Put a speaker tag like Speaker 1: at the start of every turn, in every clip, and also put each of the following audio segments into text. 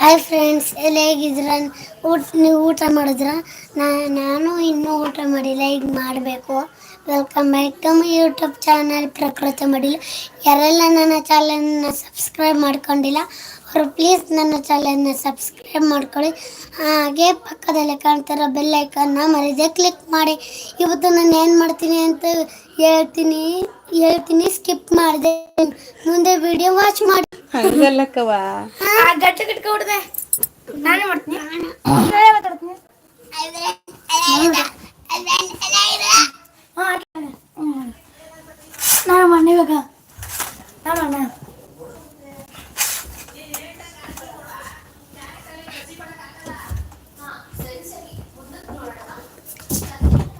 Speaker 1: Hi friends ಎಲ್ಲ ಹೇಗಿದ್ರ ಊಟ ನೀವು ಊಟ ಮಾಡಿದ್ರ? ನಾನು ಇನ್ನೂ ಊಟ ಮಾಡಿಲ್ಲ ಈಗ ಮಾಡಬೇಕು. Welcome back to my YouTube channel ಪ್ರಕೃತ ಮಡಿಲು ಯಾರೆಲ್ಲ ನನ್ನ ಚಾನಲ್ನ ಸಬ್ಸ್ಕ್ರೈಬ್ ಮಾಡ್ಕೊಂಡಿಲ್ಲ ಅವರು ಪ್ಲೀಸ್ ನನ್ನ ಚಾನಲ್ನ ಸಬ್ಸ್ಕ್ರೈಬ್ ಮಾಡ್ಕೊಳ್ಳಿ ಹಾಗೆ ಪಕ್ಕದಲ್ಲಿ ಕಾಣ್ತಿರೋ ಬೆಲ್ ಐಕನ್ನ ಮರಿದೆ ಕ್ಲಿಕ್ ಮಾಡಿ ಇವತ್ತು ನಾನು ಏನು ಮಾಡ್ತೀನಿ ಅಂತ ಹೇಳ್ತೀನಿ ಹೇಳ್ತೀನಿ ಸ್ಕಿಪ್ ಮಾಡಿದೆ ಮುಂದೆ ವಿಡಿಯೋ ವಾಚ್ ಮಾಡಿ
Speaker 2: ಗಟ್ಟಿ ನಾನೇ ಮಾಡ್ತೀನಿ ನಾನೇ ಮಾತಾಡ್ತೀನಿ ನಾನು ಮಾಡಿ ಇವಾಗ ನಾನು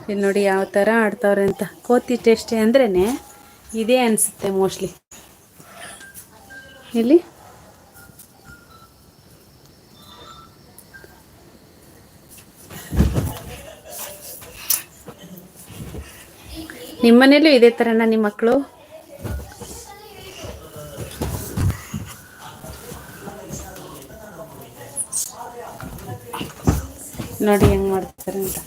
Speaker 3: ಇಲ್ಲಿ ನೋಡಿ ಯಾವ ಥರ ಆಡ್ತಾವ್ರೆ ಅಂತ. ಕೋತಿ ಟೇಸ್ಟಿ ಅಂದ್ರೇ ಇದೇ ಅನಿಸುತ್ತೆ ಮೋಸ್ಟ್ಲಿ. ಇಲ್ಲಿ? ನಿಮ್ಮನೇಲೂ ಇದೇ ಥರನ ನಿಮ್ಮ ಮಕ್ಕಳು ನೋಡಿ ಹೆಂಗೆ ಮಾಡ್ತಾರೆ ಅಂತ.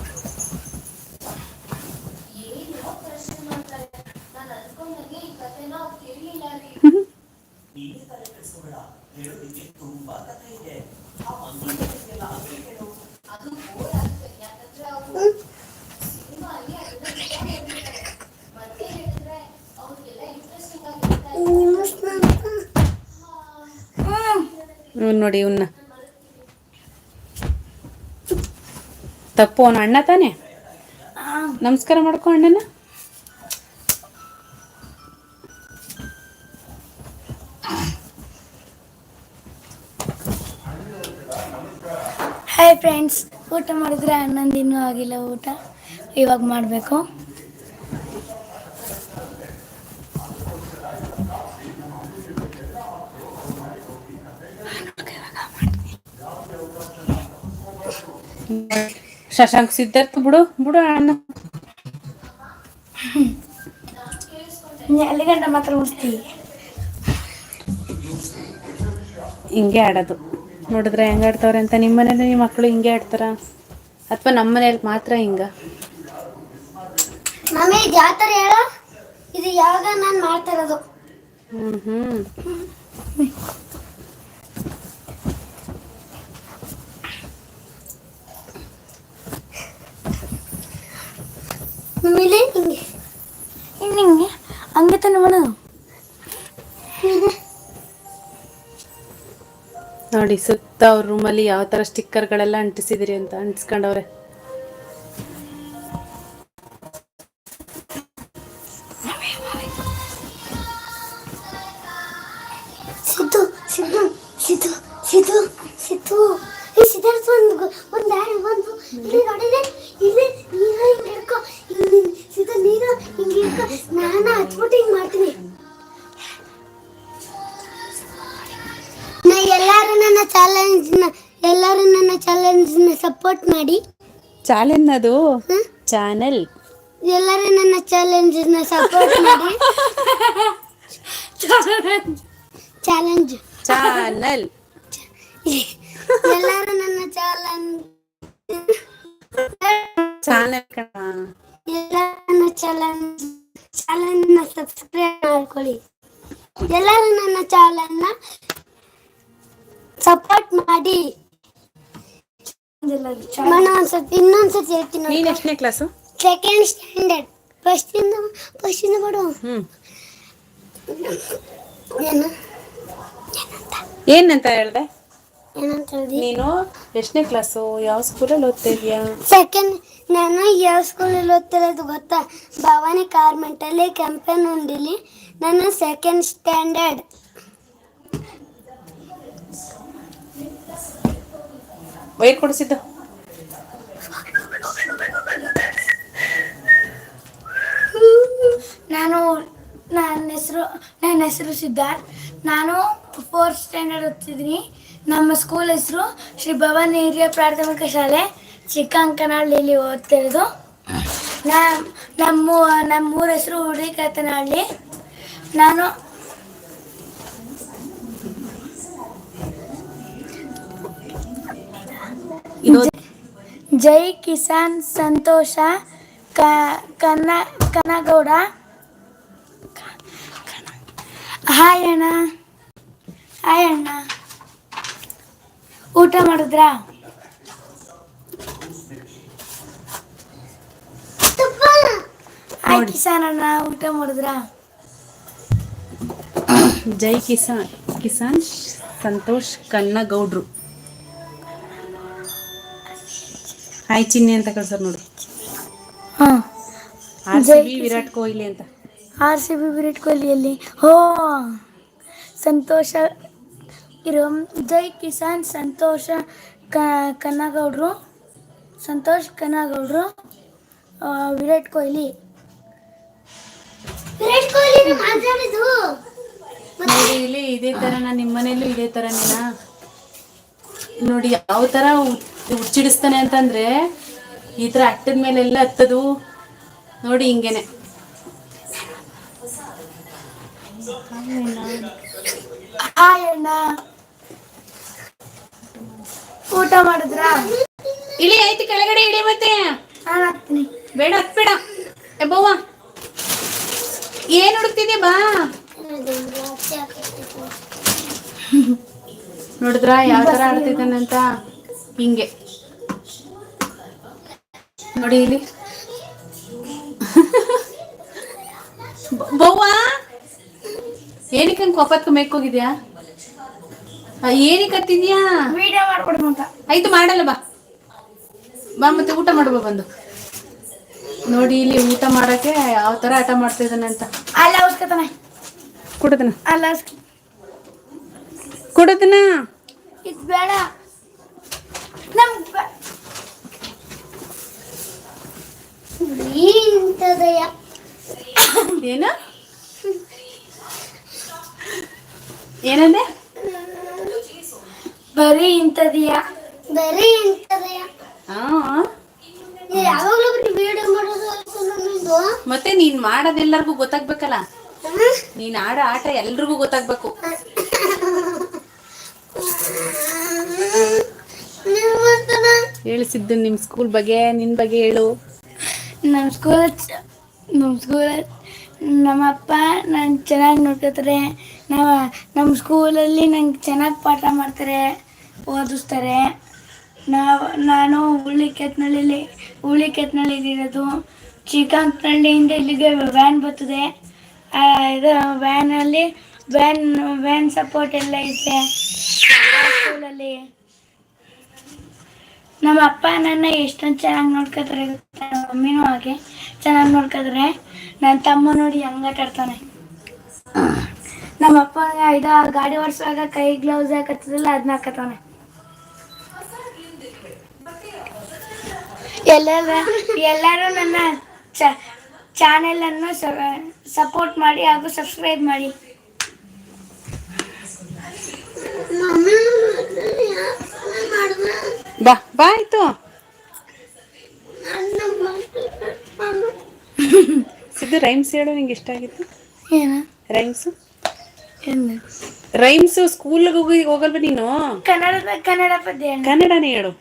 Speaker 3: ಇವ್ನ್ ನೋಡಿ ಇವನ್ನ ತಪ್ಪು ಅವನು ಅಣ್ಣ ತಾನೆ? ನಮಸ್ಕಾರ ಮಾಡ್ಕೊ ಅಣ್ಣನ.
Speaker 2: ಫ್ರೆಂಡ್ಸ್ ಊಟ ಮಾಡಿದ್ರೆ ಹನ್ನೊಂದು ಇನ್ನೂ ಆಗಿಲ್ಲ ಊಟ. ಇವಾಗ ಮಾಡಬೇಕು.
Speaker 3: ಶಶಾಂಕ್ ಸಿದ್ಧಾರ್ಥ ಬಿಡು ಬಿಡು ಅಣ್ಣ.
Speaker 2: ಎಲ್ಲಿ ಗಂಟ ಮಾತ್ರ ಉಡ್ತೀವಿ
Speaker 3: ಹಿಂಗೆ ಆಡೋದು. ನೋಡಿದ್ರೆ ಹೆಂಗೆ ಆಡ್ತಾವ್ರೆ ಅಂತ ನಿಮ್ಮ ಮನೇಲಿ ನಿಮ್ಮ ಮಕ್ಕಳು ಹಿಂಗೆ ಆಡ್ತಾರ? ಅಥವಾ ನಮ್ಮ ಮನೇಲಿ ಮಾತ್ರ ಹಿಂಗ?
Speaker 1: ಮಮ್ಮಿ ಇದು ಯಾವ ಥರ ಹೇಳ? ಇದು ಯಾವಾಗ ನಾನು ಮಾಡ್ತಾ ಇರೋದು?
Speaker 3: ಹ್ಮ್
Speaker 1: ಮಮ್ಮಿಲಿ ಹಿಂಗೆ.
Speaker 2: ಹಿಂಗೆ. ಹಂಗೆ ತಾನೆ ಮಾಡೋದು?
Speaker 3: ನೋಡಿ ಸುತ್ತ ಅವ್ರ ರೂಮಲ್ಲಿ ಯಾವ ತರ ಸ್ಟಿಕ್ಕರ್ ಗಳೆಲ್ಲ ಅಂಟಿಸಿದಿರಿ ಅಂತ ಅಂಟಿಸ್ಕೊಂಡವ್ರೆ
Speaker 1: ನಾನು ಸಿದ್ದು ಚಾಲೆಂಜ್ನ ಎಲ್ಲರೂ ನನ್ನ ಚಾಲೆಂಜ್ನ ಸಪೋರ್ಟ್ ಮಾಡಿ.
Speaker 3: ಚಾಲೆನ್ ಅದು
Speaker 1: ಹ್ಮ್?
Speaker 3: ಚಾನೆಲ್.
Speaker 1: ಎಲ್ಲರೂ ನನ್ನ ಚಾಲೆಂಜ್ನ ಸಪೋರ್ಟ್ ಮಾಡಿ. ಚಾಲೆಂಜ್.
Speaker 3: ಚಾನಲ್.
Speaker 1: ಎಲ್ಲರೂ ನನ್ನ ಚಾಲೆಂಜ್.
Speaker 3: ಚಾನೆಲ್ ಎಷ್ಟನೇ ಕ್ಲಾಸು
Speaker 1: ಸೆಕೆಂಡ್ ಸ್ಟ್ಯಾಂಡರ್ಡ್ ಫಸ್ಟಿಂದ ಫಸ್ಟಿಂದ ಬಿಡು
Speaker 3: ಹ್ಮ್.
Speaker 1: ಏನು?
Speaker 3: ಏನಂತ ಹೇಳ್ದೆ?
Speaker 1: ಏನಂತ ಹೇಳ್ದಿ?
Speaker 3: ನೀನು ಎಷ್ಟನೇ ಕ್ಲಾಸು ಯಾವ ಸ್ಕೂಲಲ್ಲಿ ಓದ್ತಿದ್ಯಾ ಇದೀಯಾ?
Speaker 1: ಸೆಕೆಂಡ್ ನಾನು ಯಾವ ಸ್ಕೂಲಲ್ಲಿ ಓದ್ತಿರೋದು ಗೊತ್ತಾ? ಭವಾನಿ ಕಾರ್ಮೆಂಟಲ್ಲಿ ಕೆಂಪನಹುಂಡಿಲಿ ನಾನು ಸೆಕೆಂಡ್ ಸ್ಟ್ಯಾಂಡರ್ಡ್
Speaker 3: ವೈರ್ ಕೊಡಿಸಿದ್ದು
Speaker 2: ನಾನು ನನ್ನ ಹೆಸರು ನನ್ನ ಹೆಸರು ಸಿದ್ಧಾರ್ಥ್. ನಾನು ಫೋರ್ತ್ ಸ್ಟ್ಯಾಂಡರ್ಡ್ ಓದ್ತಿದ್ದೀನಿ. ನಮ್ಮ ಸ್ಕೂಲ್ ಹೆಸರು ಶ್ರೀ ಭವಾನಿ ಹಿರಿಯ ಪ್ರಾಥಮಿಕ ಶಾಲೆ ಚಿಕ್ಕಂಕನಹಳ್ಳಿಲಿ ಓದ್ತಿರೋದು ನಮ್ಮ ನಮ್ಮ ನಮ್ಮೂರ ಹೆಸರು ಹುಡುಕತನಹಳ್ಳಿ ನಾನು ಜೈ ಕಿಸಾನ್ ಸಂತೋಷ ಕ ಕನ್ನ ಕನಗೌಡ. ಹಾಯ್ ಅಣ್ಣ. ಹಾಯ್ ಅಣ್ಣ. ಊಟ ಮಾಡಿದ್ರಾ? ಹಾಯ್ ಕಿಸಾನ್ ಅಣ್ಣ ಊಟ ಮಾಡಿದ್ರಾ?
Speaker 3: ಜೈ ಕಿಸಾನ್. ಕಿಸಾನ್ ಸಂತೋಷ್ ಕನ್ನಗೌಡ್ರು. ಹಾಯ್ ಚಿನ್ನಿ ಅಂತ ಕಳ್ಸರ್ ನೋಡಿ.
Speaker 2: ಹಾ.
Speaker 3: ವಿರಾಟ್ ಕೊಹ್ಲಿ ಅಂತ.
Speaker 2: ಆರ್ ಸಿ ಬಿ ವಿರಾಟ್ ಕೊಹ್ಲಿಯಲ್ಲಿ. ಹೋ ಸಂತೋಷ. ಇರೋ ಜೈ ಕಿಸಾನ್ ಸಂತೋಷ ಕ ಕನ್ನಗೌಡರು ಸಂತೋಷ್ ಕನ್ನಗೌಡರು ವಿರಾಟ್ ಕೊಹ್ಲಿ.
Speaker 1: ವಿರಾಟ್ ಕೊಹ್ಲಿ ಮಾತಾಡಿದ್ದು
Speaker 3: ನೋಡಿ ಇಲ್ಲಿ ಇದೇ ತರ ನಾನು ನಿಮ್ಮ ಮನೇಲೂ ಇದೇ ಥರನೇನಾ ನೋಡಿ ಯಾವ ತರ ಹುಚ್ಚಿಡಿಸ್ತಾನೆ ಅಂತಂದ್ರೆ ಈ ತರ ಅಟ್ಟದ ಮೇಲೆಲ್ಲ ಹತ್ತದು. ನೋಡಿ ಹಿಂಗೇನೆ.
Speaker 2: ಹಾಯ್ ಅಣ್ಣ. ಊಟ ಮಾಡಿದ್ರ?
Speaker 3: ಇಳಿ ಐತಿ ಕೆಳಗಡೆ ಇಳಿ ಮತ್ತೆ. ಬೇಡ ಹತ್ಬೇಡ ಎಬ್ಬವ್ವ ಏನ್ ಹುಡುಕ್ತಿದ್ಯ ಬಾ. ನೋಡಿದ್ರ ಯಾವ ತರ ಆಡ್ತಿದ್ದಾನಂತ? ಹಿಂಗೆ. ನೋಡಿ ಇಲ್ಲಿ. ಬವ್ವ ಏನಕ್ಕೆ ಹಂಗೆ ಕೊಪ್ಪತ್ಕ ಮೇಕೋಗಿದ್ಯಾ ಏನಕ್ಕೆ ಹತ್ತಿದ್ಯಾ?
Speaker 2: ವಿಡಿಯೋ ಮಾಡ್ಕೊಡು ಅಂತ.
Speaker 3: ಆಯ್ತು ಮಾಡಲ್ಲ ಬಾ. ಬಾ ಮತ್ತೆ ಊಟ ಮಾಡುವ ಬಂದು. ನೋಡಿ ಇಲ್ಲಿ ಊಟ ಮಾಡಕ್ಕೆ ಯಾವ ತರ ಆಟ ಮಾಡ್ತಾ ಇದ್ದಾನೆ ಅಂತ.
Speaker 2: ಅಲ್ಲ ಅವಸ್ಕತಾನೆ
Speaker 3: ಕೊಡದನ?
Speaker 2: ಅಲ್ಲ
Speaker 3: ಕೊಡದನ?
Speaker 2: ಇದು ಬೇಡ. ನಮ್
Speaker 1: ಇಂಥದಯ್ಯ
Speaker 3: ಏನ? ಏನಂದೆ?
Speaker 2: ಬರೀ ಇಂಥದಿಯಾ
Speaker 1: ಬರೀ ನೀ ಯಾವಾಗಲೂ ವಿಡಿಯೋ ಮಾಡೋದು
Speaker 3: ಮತ್ತೆ ನೀನ್ ಮಾಡೋದೆಲ್ಲರಿಗೂ ಗೊತ್ತಾಗ್ಬೇಕಲ್ಲ? ನೀನ್ ಆಡೋ ಆಟ ಎಲ್ರಿಗೂ ಗೊತ್ತಾಗ್ಬೇಕು. ಹೇಳಿಸಿದ್ದು ನಿಮ್ ಸ್ಕೂಲ್ ಬಗ್ಗೆ ನಿನ್ ಬಗ್ಗೆ ಹೇಳು.
Speaker 2: ನಮ್ಮ ಸ್ಕೂಲ್ ನಮ್ಮ ಸ್ಕೂಲ್ ನಮ್ಮಪ್ಪ ನಾನು ಚೆನ್ನಾಗಿ ನೋಡ್ಕೋತಾರೆ. ನಮ್ಮ ನಮ್ಮ ಸ್ಕೂಲಲ್ಲಿ ನಂಗೆ ಚೆನ್ನಾಗಿ ಪಾಠ ಮಾಡ್ತಾರೆ, ಓದಿಸ್ತಾರೆ. ನಾವು, ನಾನು ಹುಳಿ ಕೆತ್ನಳ್ಳಿಲಿ ಹುಳಿ ಕೆತ್ನಳ್ಳಿಲಿರೋದು. ಶ್ರೀಕಾಂತನಹಳ್ಳಿಯಿಂದ ಇಲ್ಲಿಗೆ ವ್ಯಾನ್ ಬರ್ತದೆ. ಇದು ವ್ಯಾನಲ್ಲಿ ವ್ಯಾನ್ ವ್ಯಾನ್ ಸಪೋರ್ಟ್ ಎಲ್ಲ ಐತೆ. ಸ್ಕೂಲಲ್ಲಿ ನಮ್ಮ ಅಪ್ಪ ನನ್ನ ಎಷ್ಟೊಂದು ಚೆನ್ನಾಗಿ ನೋಡ್ಕೋತಾರೆ? ಮಮ್ಮಿನೂ ಹಾಗೆ. ಚೆನ್ನಾಗಿ ನೋಡ್ಕೊಂಡ್ರೆ ನನ್ನ ತಮ್ಮ ನೋಡಿ ಹಂಗ ಆಟಾಡ್ತಾನೆ ನಮ್ಮ ಅಪ್ಪ ಇದು ಗಾಡಿ ಓಡಿಸುವಾಗ ಕೈ ಗ್ಲೌಸ್ ಹಾಕತ್ತದಲ್ಲ ಅದನ್ನ ಹಾಕತಾನೆ ಎಲ್ಲರ ಎಲ್ಲರೂ ನನ್ನ ಚಾನೆಲ್ ಅನ್ನು ಸಪೋರ್ಟ್ ಮಾಡಿ ಹಾಗೂ ಸಬ್ಸ್ಕ್ರೈಬ್ ಮಾಡಿ
Speaker 1: ಬಾ ಮಾಡಿದ
Speaker 3: ಬಾ ಬಾ ಸಿದ್ದು ರೈಮ್ಸ್ ಹೇಳು ನಿಂಗೆ ಇಷ್ಟ ಆಗಿತ್ತು
Speaker 2: ಏನು?
Speaker 3: ರೈಮ್ಸ್
Speaker 2: ಏನು
Speaker 3: ರೈಮ್ಸ್ ಸ್ಕೂಲ್ಗೆ ಹೋಗಿ ಹೋಗಲ್ವ ನೀನು?
Speaker 2: ಕನ್ನಡದ ಕನ್ನಡ ಪದ್ಯ
Speaker 3: ಕನ್ನಡನೇ ಹೇಳು.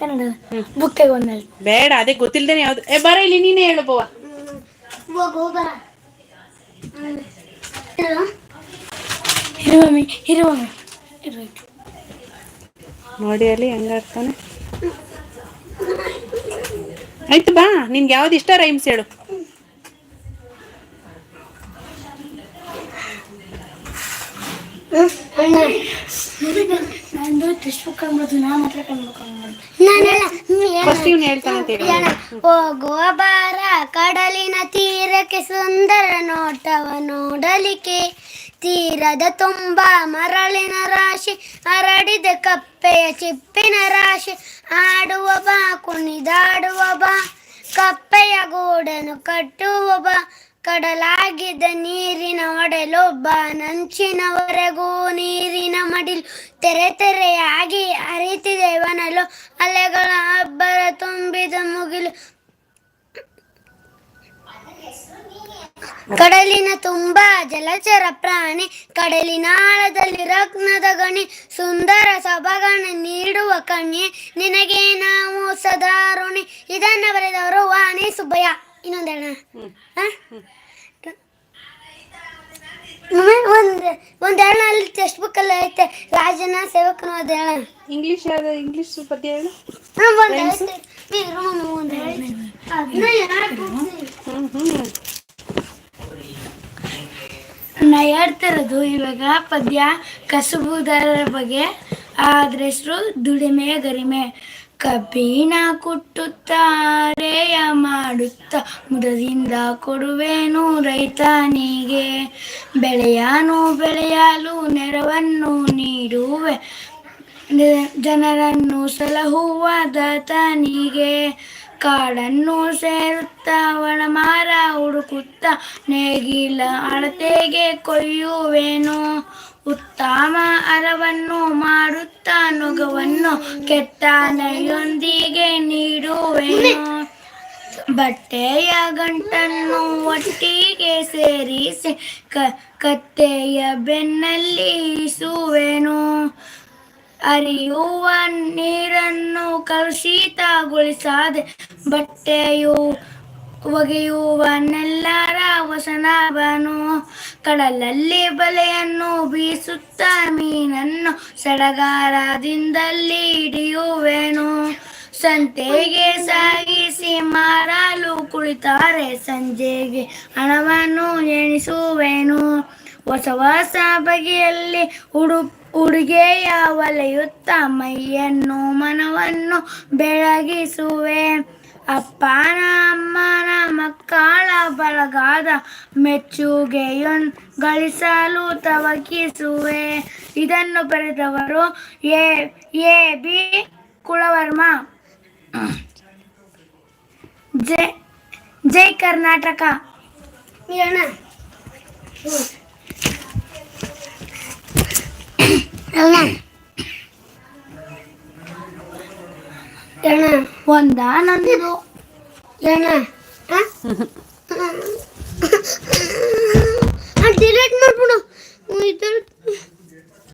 Speaker 2: ಕನ್ನಡ. ಬುಕ್ ತಗೊಂಡಲ್ಲಿ
Speaker 3: ಬೇಡ ಅದೇ ಗೊತ್ತಿಲ್ದೇನೆ ಯಾವ್ದು. ಏ ಬರ ಇಲ್ಲಿ ನೀನೇ ಹೇಳು ಬವ್ವ
Speaker 1: ಹೋಗು ಬರ
Speaker 2: ಇರು ಮಮ್ಮಿ ಇರು ಮಮ್ಮಿ ಇರು
Speaker 3: ನೋಡಿ ಅಲ್ಲಿ ಹೆಂಗಾಡ್ತಾನೆ ಆಯ್ತು ಬಾ. ನಿನ್ಗೆ ಯಾವ್ದು ಇಷ್ಟ ರೈಮ್ಸ್ ಹೇಳು.
Speaker 2: ನಂದು
Speaker 1: ಹೋಗುವ ಬಾರ ಕಡಲಿನ ತೀರಕ್ಕೆ ಸುಂದರ ನೋಟವ ನೋಡಲಿಕ್ಕೆ. ತೀರದ ತುಂಬ ಮರಳಿನ ರಾಶಿ, ಹರಡಿದ ಕಪ್ಪೆಯ ಚಿಪ್ಪಿನ ರಾಶಿ. ಆಡುವ ಬಾ, ಕುಣಿದಾಡುವ ಬಾ, ಕಪ್ಪೆಯ ಗೂಡನ್ನು ಕಟ್ಟುವ ಬಾ. ಕಡಲಾಗಿದ್ದ ನೀರಿನ ಒಡಲೊಬ್ಬ ನಂಚಿನವರೆಗೂ ನೀರಿನ ಮಡಿಲು ತೆರೆ ತೆರೆಯಾಗಿ ಹರಿತಿದೆ. ವನಲು ಅಲೆಗಳ ಅಬ್ಬರ ತುಂಬಿದ ಮುಗಿಲು. ಕಡಲಿನ ತುಂಬ ಜಲಚರ ಪ್ರಾಣಿ, ಕಡಲಿನ ಆಳದಲ್ಲಿ ರತ್ನದ ಗಣಿ, ಸುಂದರ ಸಭಗಣ ನೀಡುವ ಕನ್ಯೆ ನಿನಗೆ ನಾವು ಸದಾರುಣಿ ಇದನ್ನು ಬರೆದವರು ವಾಣಿ ಸುಬ್ಬಯ್ಯ. ಇನ್ನೊಂದು ಅಣ್ಣ ಒಂದು ಒಂದು ಅಲ್ಲಿ ಟೆಕ್ಸ್ಟ್ ಬುಕ್ ಅಲ್ಲಿ ಐತೆ. ರಾಜನ ಸೇವಕನು ಅದ ಅಣ್ಣ.
Speaker 3: ಇಂಗ್ಲಿಷ್ ಯಾವ್ದು? ಇಂಗ್ಲೀಷ್ ಪದ್ಯ ಹೇಳು
Speaker 2: ನಾ ಹೇಳ್ತಿರೋದು ಇವಾಗ ಪದ್ಯ ಕಸುಬುದಾರರ ಬಗ್ಗೆ. ಅದ್ರ ಹೆಸರು ದುಡಿಮೆ ಗರಿಮೆ. ಕಬ್ಬಿನ ಕುಟ್ಟುತ್ತಾರೆಯ ಮಾಡುತ್ತ. ಮುದದಿಂದ ಕೊಡುವೆನು ರೈತನಿಗೆ ಬೆಳೆಯನು ಬೆಳೆಯಲು ನೆರವನ್ನು ನೀಡುವೆ. ಜನರನ್ನು ಸಲಹುವ ದತನಿಗೆ ಕಾಡನ್ನು ಸೇರುತ್ತ ಒಣಮಾರ ಹುಡುಕುತ್ತ ನೇಗಿಲ ಅಳತೆಗೆ ಕೊಯ್ಯುವೇನು. ಉತ್ತಮ ಅರವನ್ನು ಮಾಡುತ್ತ ನುಗವನ್ನು ಕೆಟ್ಟ ನೈಯೊಂದಿಗೆ ನೀಡುವೆನು. ಬಟ್ಟೆಯ ಗಂಟನ್ನು ಒಟ್ಟಿಗೆ ಸೇರಿಸಿ ಕ, ಕತ್ತೆಯ ಬೆನ್ನಲ್ಲಿ ಇಸುವೆನು ಹರಿಯುವ ನೀರನ್ನು ಕಲುಷಿತಗೊಳಿಸದೆ, ಬಟ್ಟೆಯು ಒಗೆಯುವನೆಲ್ಲರ ವಸನವನು. ಕಡಲಲ್ಲಿ ಬಲೆಯನ್ನು ಬೀಸುತ್ತ ಮೀನನ್ನು ಸಡಗಾರದಿಂದಲ್ಲಿ ಹಿಡಿಯುವೆನು. ಸಂತೆಗೆ ಸಾಗಿಸಿ ಮಾರಲು ಕುಳಿತಾರೆ, ಸಂಜೆಗೆ ಹಣವನ್ನು ಎಣಿಸುವೆನು. ಹೊಸ ಹೊಸ ಬಗೆಯಲ್ಲಿ ಉಡು ಉಡುಗೆಯ ಒಲೆಯುತ್ತ ಮೈಯನ್ನು ಮನವನ್ನು ಬೆಳಗಿಸುವೆ. ಅಪ್ಪನ ಅಮ್ಮನ ಮಕ್ಕಳ ಬಳಗಾದ ಮೆಚ್ಚುಗೆಯೊನ್ ಗಳಿಸಲು ತವಕಿಸುವೆ. ಇದನ್ನು ಬರೆದವರು ಎ ಎ, ಬಿ ಕುಳವರ್ಮ ಜೈ ಜೈ ಕರ್ನಾಟಕ.
Speaker 1: ಹೇಳ ಹೇಳ ಹೇಳ
Speaker 2: ಒಂದ ನಂದು
Speaker 1: ಹೇಳ ಡಿಲೀಟ್ ಮಾಡ್ಬಿಡು ಇದು